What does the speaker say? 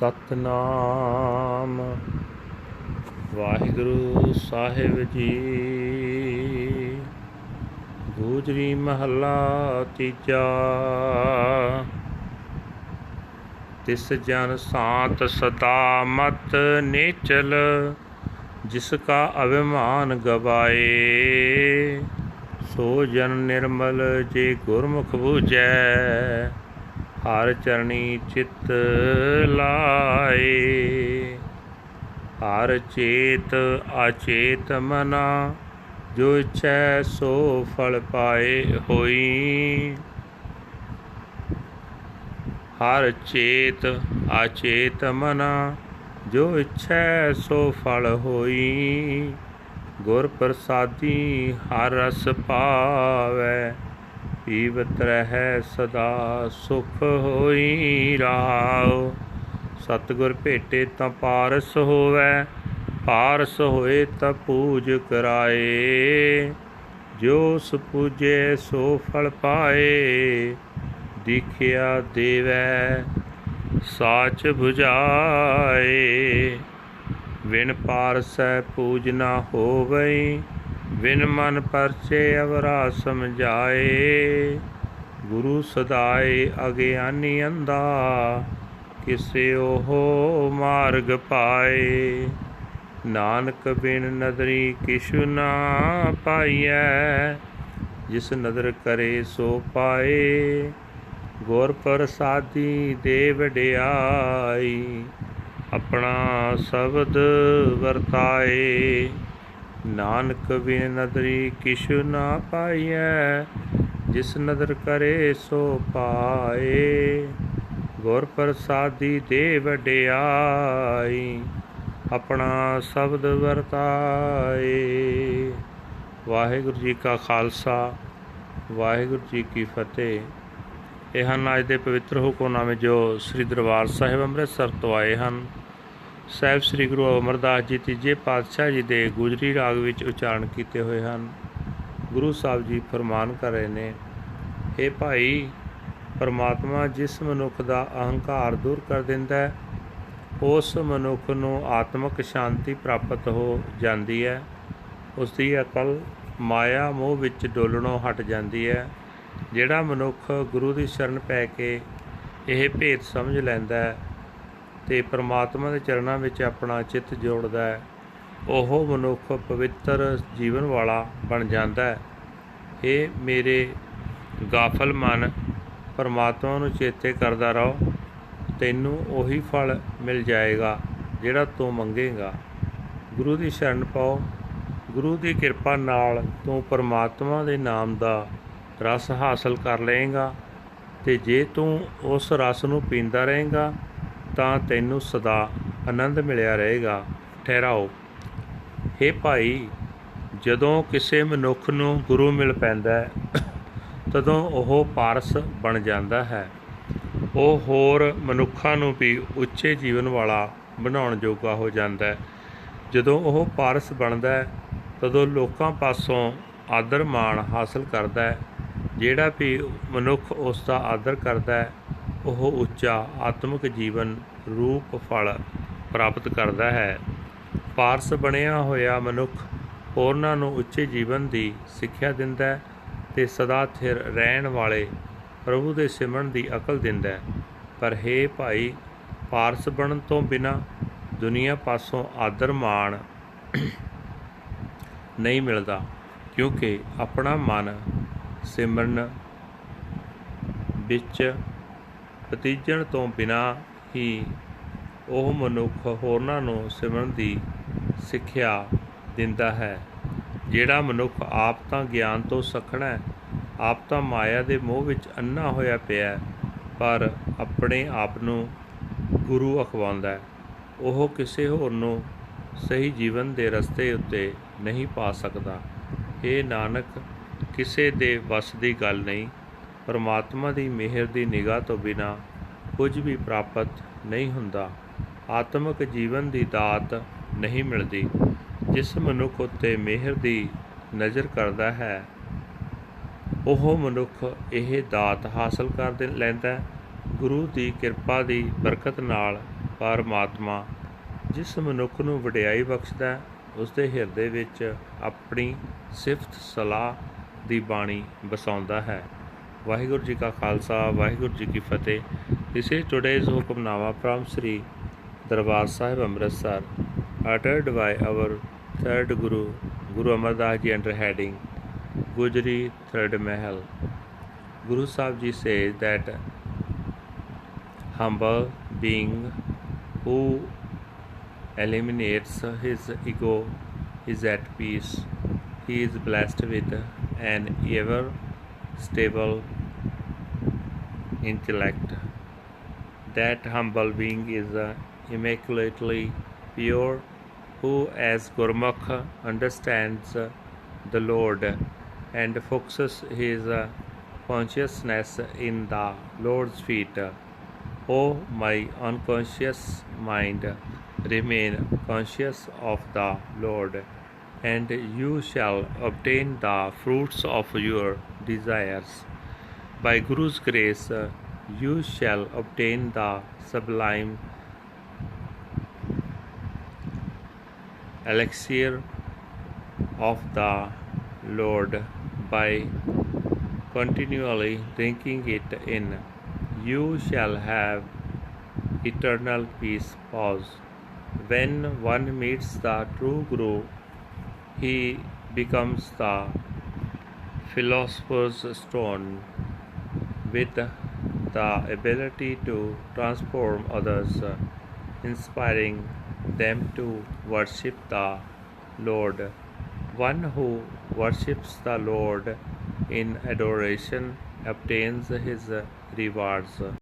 ਸਤਨਾਮ। ਵਾਹਿਗੁਰੂ ਸਾਹਿਬ ਜੀ। ਗੂਜਰੀ ਮਹੱਲਾ ਤੀਜਾ। ਤਿਸ ਜਨ ਸਾਤ ਸਦਾ ਮਤ ਨੇਚਲ, ਜਿਸ ਕਾ ਅਭਿਮਾਨ ਗਵਾਏ। ਸੋ ਜਨ ਨਿਰਮਲ ਜੇ ਗੁਰਮੁਖ ਬੂਝੈ ਹਰ ਚਰਣੀ ਚਿਤ ਲਾਏ। ਹਰ ਚੇਤ ਅਚੇਤ ਮਨਾ, ਜੋ ਇਛੈ ਸੋ ਫਲ ਪਾਏ ਹੋਈ। ਹਰ ਚੇਤ ਅਚੇਤ ਮਨਾ, ਜੋ ਇਛੈ ਸੋ ਫਲ ਹੋਈ। ਗੁਰ ਪ੍ਰਸਾਦੀ ਹਰ ਰਸ ਪਾਵੈ। ਪੀਵਤ ਰਹਿ ਸਦਾ, ਸੁਖ ਹੋਈ ਰਾਉ ਸਤਿਗੁਰ ਭੇਟੇ ਤਾਂ ਪਾਰਸ ਹੋਵੇ, ਪਾਰਸ ਹੋਏ ਤਾਂ ਪੂਜ ਕਰਾਏ। ਜੋ ਸੁਪੂਜੇ ਸੋ ਫਲ ਪਾਏ, ਦਿਖਿਆ ਦੇਵੈ, ਸਾਚ 부ਝਾਏ ਵਿਨ ਪਾਰਸੈ ਪੂਜ ਨਾ ਹੋਵਈ ਵਿਨ ਮਨ ਪਰਚੇ ਅਵਰਾ ਸਮਝਾਏ, ਗੁਰੂ ਸਦਾਏ ਅਗਿਆਨੀ ਅੰਦਾ ਕਿਸੇ ਉਹ ਮਾਰਗ ਪਾਏ। ਨਾਨਕ ਬਿਨ ਨਦਰੀ ਕਿਛੁ ਨਾ ਪਾਈਐ, ਜਿਸ ਨਦਰ ਕਰੇ ਸੋ ਪਾਏ। ਗੁਰ ਪ੍ਰਸਾਦੀ ਦੇ ਵਡਿਆਈ ਆਪਣਾ ਸ਼ਬਦ ਵਰਤਾਏ। ਨਾਨਕ ਬਿਨ ਨਦਰੀ ਕਿਛੁ ਨਾ ਪਾਈਐ, ਜਿਸ ਨਦਰ ਕਰੇ ਸੋ ਪਾਏ। ਗੁਰ ਪ੍ਰਸਾਦੀ ਦੇ ਵਡਿਆਈ ਆਪਣਾ ਸ਼ਬਦ ਵਰਤਾਏ। ਵਾਹਿਗੁਰੂ ਜੀ ਕਾ ਖਾਲਸਾ, ਵਾਹਿਗੁਰੂ ਜੀ ਕੀ ਫਤਿਹ। ਇਹ ਹਨ ਅੱਜ ਦੇ ਪਵਿੱਤਰ ਹੁਕਮਨਾਮੇ ਜੋ ਸ੍ਰੀ ਦਰਬਾਰ ਸਾਹਿਬ ਅੰਮ੍ਰਿਤਸਰ ਤੋਂ ਆਏ ਹਨ। ਸਾਹਿਬ ਸ੍ਰੀ ਗੁਰੂ ਅਮਰਦਾਸ ਜੀ ਤੀਜੇ ਪਾਤਸ਼ਾਹ ਜੀ ਦੇ ਗੁਜਰੀ ਰਾਗ ਵਿੱਚ ਉਚਾਰਨ ਕੀਤੇ ਹੋਏ ਹਨ। ਗੁਰੂ ਸਾਹਿਬ ਜੀ ਫਰਮਾਨ ਕਰ ਰਹੇ ਨੇ ਇਹ ਭਾਈ, ਪਰਮਾਤਮਾ ਜਿਸ ਮਨੁੱਖ ਦਾ ਅਹੰਕਾਰ ਦੂਰ ਕਰ ਦਿੰਦਾ ਹੈ, ਉਸ ਮਨੁੱਖ ਨੂੰ ਆਤਮਿਕ ਸ਼ਾਂਤੀ ਪ੍ਰਾਪਤ ਹੋ ਜਾਂਦੀ ਹੈ। ਉਸ ਦੀ ਅਕਲ ਮਾਇਆ ਮੋਹ ਵਿੱਚ ਡੋਲਣੋਂ ਹਟ ਜਾਂਦੀ ਹੈ। ਜਿਹੜਾ ਮਨੁੱਖ ਗੁਰੂ ਦੀ ਸ਼ਰਨ ਪੈ ਕੇ ਇਹ ਭੇਦ ਸਮਝ ਲੈਂਦਾ ਹੈ ਤੇ ਪ੍ਰਮਾਤਮਾ ਦੇ ਚਰਨਾਂ ਵਿੱਚ ਆਪਣਾ ਚਿੱਤ ਜੋੜਦਾ ਹੈ। ਉਹ ਮਨੁੱਖ ਪਵਿੱਤਰ ਜੀਵਨ ਵਾਲਾ ਬਣ ਜਾਂਦਾ ਹੈ। ਇਹ ਮੇਰੇ ਗਾਫਲ ਮਨ, ਪਰਮਾਤਮਾ ਨੂੰ ਚੇਤੇ ਕਰਦਾ ਰਹੋ। ਤੈਨੂੰ ਉਹੀ ਫਲ ਮਿਲ ਜਾਏਗਾ ਜਿਹੜਾ ਤੂੰ ਮੰਗੇਗਾ। ਗੁਰੂ ਦੀ ਸ਼ਰਨ ਪਾਓ। ਗੁਰੂ ਦੀ ਕਿਰਪਾ ਨਾਲ ਤੂੰ ਪਰਮਾਤਮਾ ਦੇ ਨਾਮ ਦਾ ਰਸ ਹਾਸਲ ਕਰ ਲਏਗਾ ਤੇ ਜੇ ਤੂੰ ਉਸ ਰਸ ਨੂੰ ਪੀਂਦਾ ਰਹੇਗਾ ਤਾਂ ਤੈਨੂੰ ਸਦਾ ਆਨੰਦ ਮਿਲਿਆ ਰਹੇਗਾ। ਠਹਿਰਾਓ। हे ਭਾਈ, ਜਦੋਂ ਕਿਸੇ ਮਨੁੱਖ ਨੂੰ ਗੁਰੂ ਮਿਲ ਪੈਂਦਾ ਹੈ, ਤਦੋਂ ਉਹ ਪਾਰਸ ਬਣ ਜਾਂਦਾ ਹੈ। ਉਹ ਹੋਰ ਮਨੁੱਖਾਂ ਨੂੰ ਵੀ ਉੱਚੇ ਜੀਵਨ ਵਾਲਾ ਬਣਾਉਣ ਜੋਗਾ ਹੋ ਜਾਂਦਾ ਹੈ। ਜਦੋਂ ਉਹ ਪਾਰਸ ਬਣਦਾ ਹੈ, ਤਦੋਂ ਲੋਕਾਂ ਪਾਸੋਂ ਆਦਰ ਮਾਣ ਹਾਸਲ ਕਰਦਾ ਹੈ। ਜਿਹੜਾ ਵੀ ਮਨੁੱਖ ਉਸ ਦਾ ਆਦਰ ਕਰਦਾ ਹੈ ਉਹ ਉੱਚਾ ਆਤਮਿਕ ਜੀਵਨ, ਰੂਪ, ਫਲ ਪ੍ਰਾਪਤ ਕਰਦਾ ਹੈ। ਪਾਰਸ ਬਣਿਆ ਹੋਇਆ ਮਨੁੱਖ ਹੋਰਨਾਂ ਨੂੰ ਉੱਚੇ ਜੀਵਨ ਦੀ ਸਿੱਖਿਆ ਦਿੰਦਾ ਹੈ ਤੇ ਸਦਾ ਥਿਰ ਰਹਿਣ ਵਾਲੇ ਪ੍ਰਭੂ ਦੇ ਸਿਮਰਨ ਦੀ ਅਕਲ ਦਿੰਦਾ ਹੈ। ਪਰ हे ਭਾਈ, ਪਾਰਸ ਬਣਨ ਤੋਂ ਬਿਨਾ ਦੁਨੀਆ ਪਾਸੋਂ ਆਦਰ ਮਾਣ ਨਹੀਂ ਮਿਲਦਾ, ਕਿਉਂਕਿ ਆਪਣਾ ਮਨ ਸਿਮਰਨ ਵਿੱਚ ਪਤੀਜਣ ਤੋਂ ਬਿਨਾ ਹੀ ਉਹ ਮਨੁੱਖ ਹੋਰਨਾਂ ਨੂੰ ਸਿਮਰਨ ਦੀ ਸਿੱਖਿਆ ਦਿੰਦਾ ਹੈ। ਜਿਹੜਾ ਮਨੁੱਖ ਆਪ ਤਾਂ ਗਿਆਨ ਤੋਂ ਸਖਣਾ ਆਪ ਤਾਂ ਮਾਇਆ ਦੇ ਮੋਹ ਵਿੱਚ ਅੰਨਾ ਹੋਇਆ ਪਿਆ ਪਰ ਆਪਣੇ ਆਪ ਨੂੰ ਗੁਰੂ ਅਖਵਾਉਂਦਾ ਹੈ। ਉਹ ਕਿਸੇ ਹੋਰ ਨੂੰ ਸਹੀ ਜੀਵਨ ਦੇ ਰਸਤੇ ਉੱਤੇ ਨਹੀਂ ਪਾ ਸਕਦਾ। ਇਹ ਨਾਨਕ, ਕਿਸੇ ਦੇ ਵੱਸ ਦੀ ਗੱਲ ਨਹੀਂ। ਪਰਮਾਤਮਾ ਦੀ ਮਿਹਰ ਦੀ ਨਿਗਾਹ ਤੋਂ ਬਿਨਾ ਕੁਝ ਵੀ ਪ੍ਰਾਪਤ ਨਹੀਂ ਹੁੰਦਾ। ਆਤਮਿਕ ਜੀਵਨ ਦੀ ਦਾਤ ਨਹੀਂ ਮਿਲਦੀ ਜਿਸ ਮਨੁੱਖ ਉੱਤੇ ਮਿਹਰ ਦੀ ਨਜ਼ਰ ਕਰਦਾ ਹੈ ਉਹ ਮਨੁੱਖ ਇਹ ਦਾਤ ਹਾਸਲ ਕਰ ਦੇ- ਲੈਂਦਾ ਗੁਰੂ ਦੀ ਕਿਰਪਾ ਦੀ ਬਰਕਤ ਨਾਲ ਪਰਮਾਤਮਾ ਜਿਸ ਮਨੁੱਖ ਨੂੰ ਵਡਿਆਈ ਬਖਸ਼ਦਾ ਹੈ, ਉਸ ਦੇ ਹਿਰਦੇ ਵਿੱਚ ਆਪਣੀ ਸਿਫਤ ਸਲਾਹ ਦੀ ਬਾਣੀ ਵਸਾਉਂਦਾ ਹੈ। ਵਾਹਿਗੁਰੂ ਜੀ ਕਾ ਖਾਲਸਾ ਵਾਹਿਗੁਰੂ ਜੀ ਕੀ ਫਤਿਹ this is today's Hukamnama from Sri Darbar Sahib Amritsar uttered by our third guru guru amardas ji under heading gujri third mahal guru sahib ji says that humble being who eliminates his ego is at peace. He is blessed with an ever stable intellect. That humble being is uh, immaculately pure, who, as Gurmukh, understands uh, the Lord and focuses his uh, consciousness in the Lord's feet. O my unconscious mind, remain conscious of the Lord, and you shall obtain the fruits of your desires. By Guru's grace, you shall obtain the sublime elixir of the Lord by continually drinking it in. You shall have eternal peace. Pause. When one meets the true Guru, he becomes the philosopher's stone with the ability to transform others, inspiring them to worship the Lord. One who worships the Lord in adoration obtains his rewards.